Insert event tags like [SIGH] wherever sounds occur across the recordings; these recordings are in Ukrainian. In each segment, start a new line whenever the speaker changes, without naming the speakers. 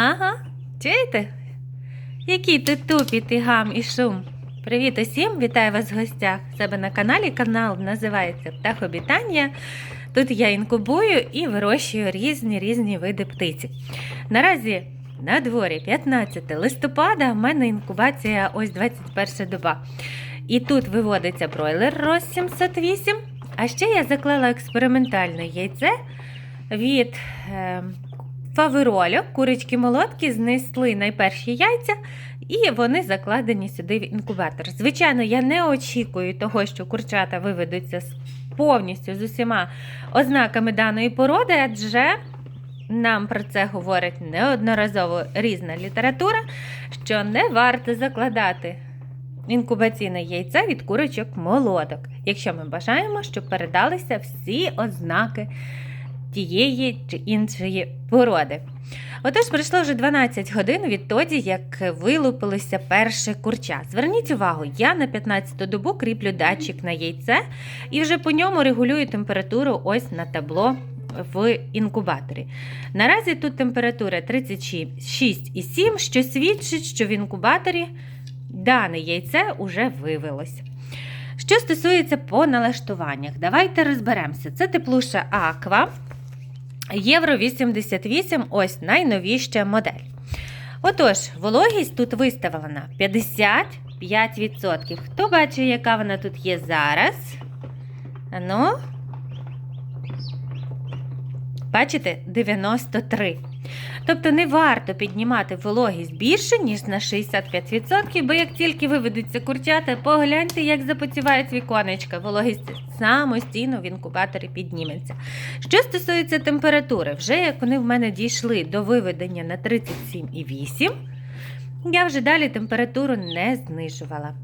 Ага, чуєте? Який тут тупіт і гам і шум. Привіт усім! Вітаю вас в гостях себе на каналі. Канал називається Птахобітання. Тут я інкубую і вирощую різні різні види птиці. Наразі на дворі 15 листопада, в мене інкубація ось 21 доба. І тут виводиться бройлер Рос 708. А ще я заклала експериментальне яйце від е, фаверолю. Курочки молотки знесли найперші яйця, і вони закладені сюди в інкубатор. Звичайно, я не очікую того, що курчата виведуться повністю з усіма ознаками даної породи, адже нам про це говорить неодноразово різна література, що не варто закладати інкубаційне яйце від курочок молодок, якщо ми бажаємо, щоб передалися всі ознаки тієї чи іншої породи. Отож, пройшло вже 12 годин відтоді, як вилупилося перше курча. Зверніть увагу, я на 15-ту добу кріплю датчик на яйце і вже по ньому регулюю температуру ось на табло в інкубаторі. Наразі тут температура 36,7, що свідчить, що в інкубаторі дане яйце уже вивелося. Що стосується по налаштуваннях, давайте розберемося. Це теплуша Аква. Євро 88, ось найновіща модель. Отож, вологість тут виставлена 55%. Хто бачить, яка вона тут є зараз? Ану. Бачите, 93. Тобто не варто піднімати вологість більше, ніж на 65%, бо як тільки виведуться курчата, погляньте, як запотівають віконечка. Вологість самостійно в інкубаторі підніметься. Що стосується температури, вже як вони в мене дійшли до виведення на 37,8, я вже далі температуру не знижувала.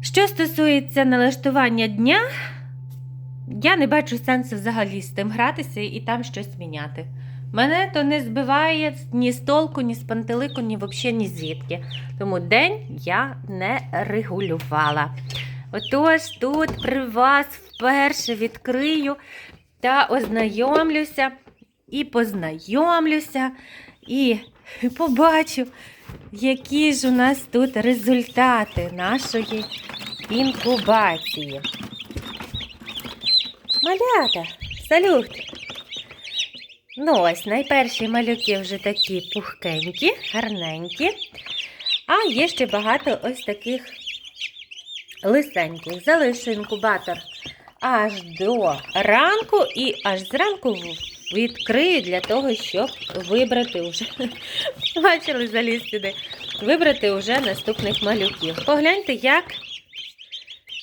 Що стосується налаштування дня, я не бачу сенсу взагалі з тим гратися і там щось міняти. Мене то не збиває ні з толку, ні з пантелику, ні взагалі ні звідки. Тому день я не регулювала. Отож, тут при вас вперше відкрию та ознайомлюся, і познайомлюся, і [LAUGHS] побачу, які ж у нас тут результати нашої інкубації. Малята, салют! Ну ось, найперші малюки вже такі пухкенькі, гарненькі. А є ще багато ось таких лисеньких. Залишу інкубатор аж до ранку і аж зранку відкрию для того, щоб вибрати вже. [LAUGHS] Бачили заліз сюди. Вибрати вже наступних малюків. Погляньте, як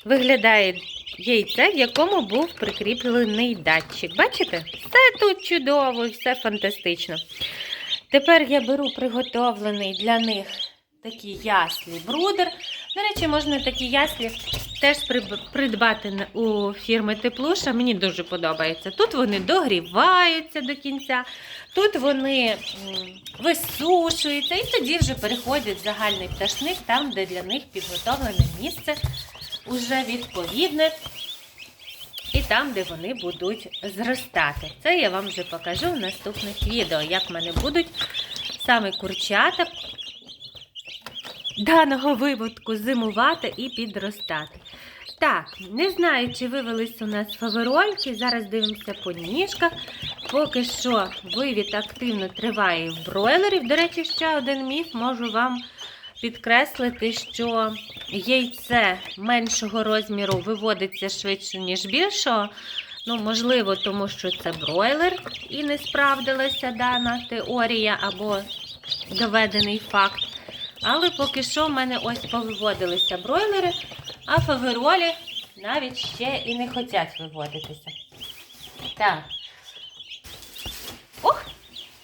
виглядає яйце, в якому був прикріплений датчик. Бачите? Все тут чудово, і все фантастично. Тепер я беру приготовлений для них такий яслі брудер. До речі, можна такі яслі теж придбати у фірми Теплуша. Мені дуже подобається. Тут вони догріваються до кінця, тут вони висушуються і тоді вже переходять в загальний пташник, там, де для них підготовлене місце уже відповідне. І там, де вони будуть зростати. Це я вам вже покажу в наступних відео, як в мене будуть саме курчата даного випадку зимувати і підростати. Так, не знаю, чи вивелись у нас фаверольки. Зараз дивимося по ніжках. Поки що вивід активно триває в бройлерів. До речі, ще один міф можу вам підкреслити, що яйце меншого розміру виводиться швидше, ніж більшого. Ну, можливо, тому що це бройлер і не справдилася дана теорія або доведений факт. Але поки що в мене ось повиводилися бройлери, а фаверолі навіть ще і не хочуть виводитися. Так. Ох!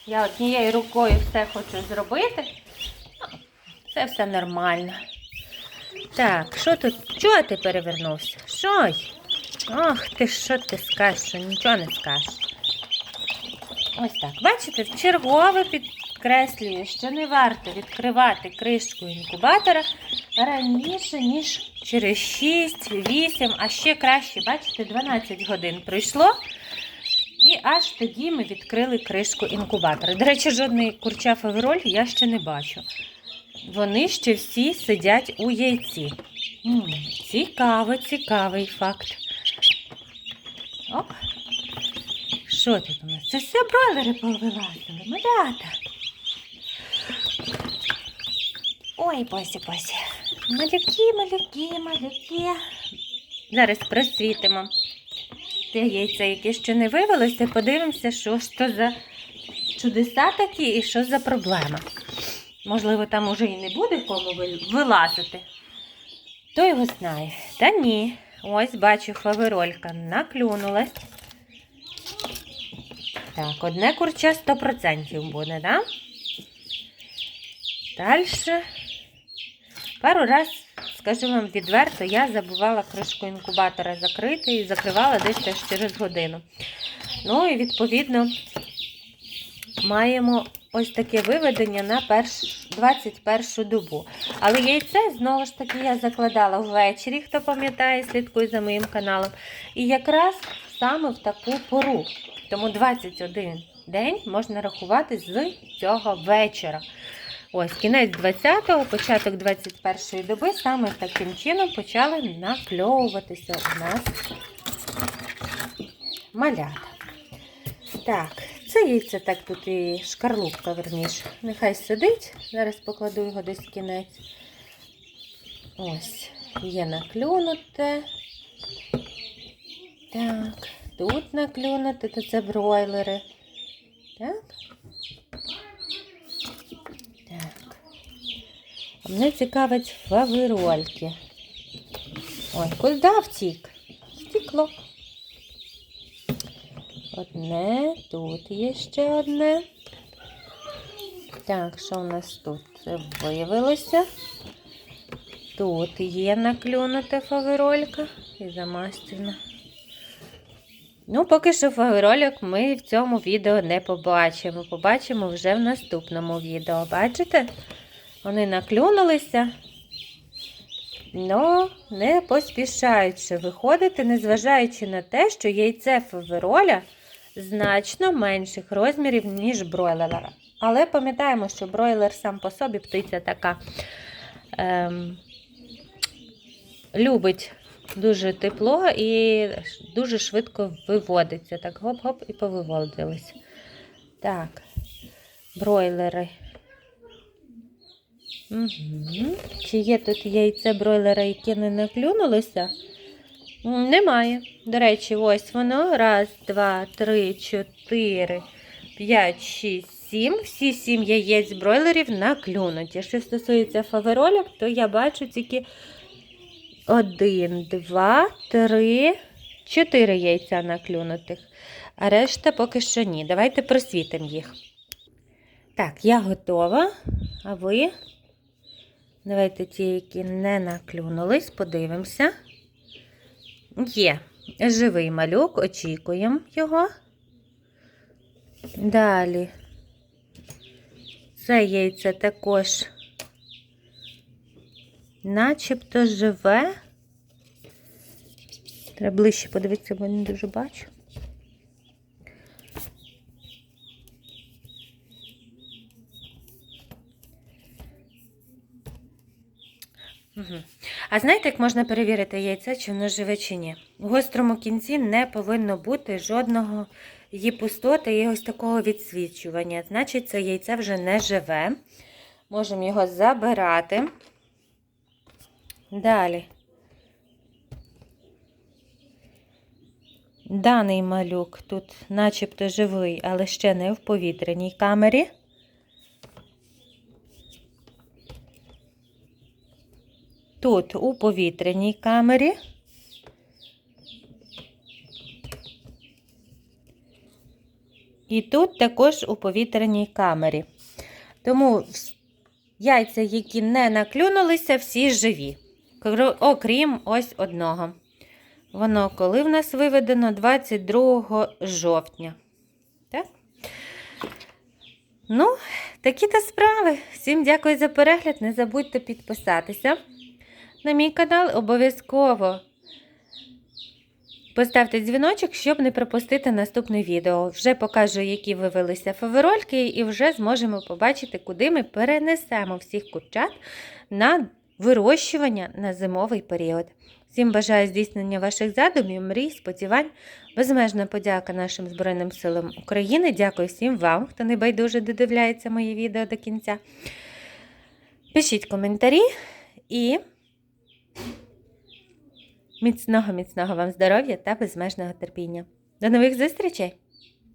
Я однією рукою все хочу зробити. Це все нормально. Так, що тут? Чого ти перевернувся? Що? Ох, ти що ти скажеш, що нічого не скажеш. Ось так. Бачите, вчергове підкреслюю, що не варто відкривати кришку інкубатора раніше, ніж через 6, 8, а ще краще, бачите, 12 годин пройшло. І аж тоді ми відкрили кришку інкубатора. До речі, жодний курча фавероль я ще не бачу. Вони ще всі сидять у яйці. Цікаво, цікавий факт. Оп. Що тут у нас? Це все бройлери повилазили, малята. Ой, босі. Малюки, малюки, малюки. Зараз просвітимо. Те яйце, яке ще не вивелося, подивимося, що ж то за чудеса такі і що за проблема. Можливо, там уже і не буде кому вилазити. Хто його знає? Та ні. Ось бачу, фаверолька наклюнулась. Так, одне курча 100% буде, да? Далі. Пару раз, скажу вам відверто, я забувала кришку інкубатора закрити і закривала десь через годину. Ну і відповідно маємо ось таке виведення на перш... 21 добу. Але яйце, знову ж таки, я закладала ввечері, хто пам'ятає, слідкує за моїм каналом. І якраз саме в таку пору. Тому 21 день можна рахувати з цього вечора. Ось, кінець 20-го, початок 21-ї доби, саме таким чином почали накльовуватися у нас малята. Так, це яйце так тут і шкарлупка, верніше. Нехай сидить. Зараз покладу його десь в кінець. Ось, є наклюнуте. Так, тут наклюнуте, то це бройлери. Так. Так. А мене цікавить фаверольки. Ой, куди втік? Втікло. Одне, тут є ще одне. Так, що у нас тут? Це виявилося. Тут є наклюнута фаверолька і замастина. Ну, поки що фаверольок ми в цьому відео не побачимо. Побачимо вже в наступному відео. Бачите? Вони наклюнулися, але не поспішаючи виходити, незважаючи на те, що яйце фавероля значно менших розмірів, ніж бройлера. Але пам'ятаємо, що бройлер сам по собі птиця така ем, любить дуже тепло і дуже швидко виводиться. Так, гоп-гоп і повиводились. Так, бройлери. Угу. Чи є тут яйце бройлера, яке не наклюнулося? Немає. До речі, ось воно. Раз, два, три, чотири, п'ять, шість, сім. Всі сім яєць бройлерів наклюнуті. Що стосується фаверолів, то я бачу тільки один, два, три, чотири яйця наклюнутих. А решта поки що ні. Давайте просвітимо їх. Так, я готова. А ви? Давайте ті, які не наклюнулись, подивимося. Є живий малюк, очікуємо його. Далі. Це яйце також начебто живе. Треба ближче подивитися, бо не дуже бачу. А знаєте, як можна перевірити яйце, чи воно живе чи ні? У гострому кінці не повинно бути жодного її пустоти і ось такого відсвічування. Значить, це яйце вже не живе. Можемо його забирати. Далі. Даний малюк тут начебто живий, але ще не в повітряній камері. Тут у повітряній камері. І тут також у повітряній камері. Тому яйця, які не наклюнулися, всі живі. Окрім ось одного. Воно коли в нас виведено 22 жовтня. Так? Ну, такі то справи. Всім дякую за перегляд. Не забудьте підписатися на мій канал. Обов'язково Поставте дзвіночок, щоб не пропустити наступне відео. Вже покажу, які вивелися фаверольки, і вже зможемо побачити, куди ми перенесемо всіх курчат на вирощування на зимовий період. Всім бажаю здійснення ваших задумів, мрій, сподівань. Безмежна подяка нашим Збройним силам України. Дякую всім вам, хто не байдуже додивляється моє відео до кінця. Пишіть коментарі і міцного, міцного вам здоров'я та безмежного терпіння. До нових зустрічей!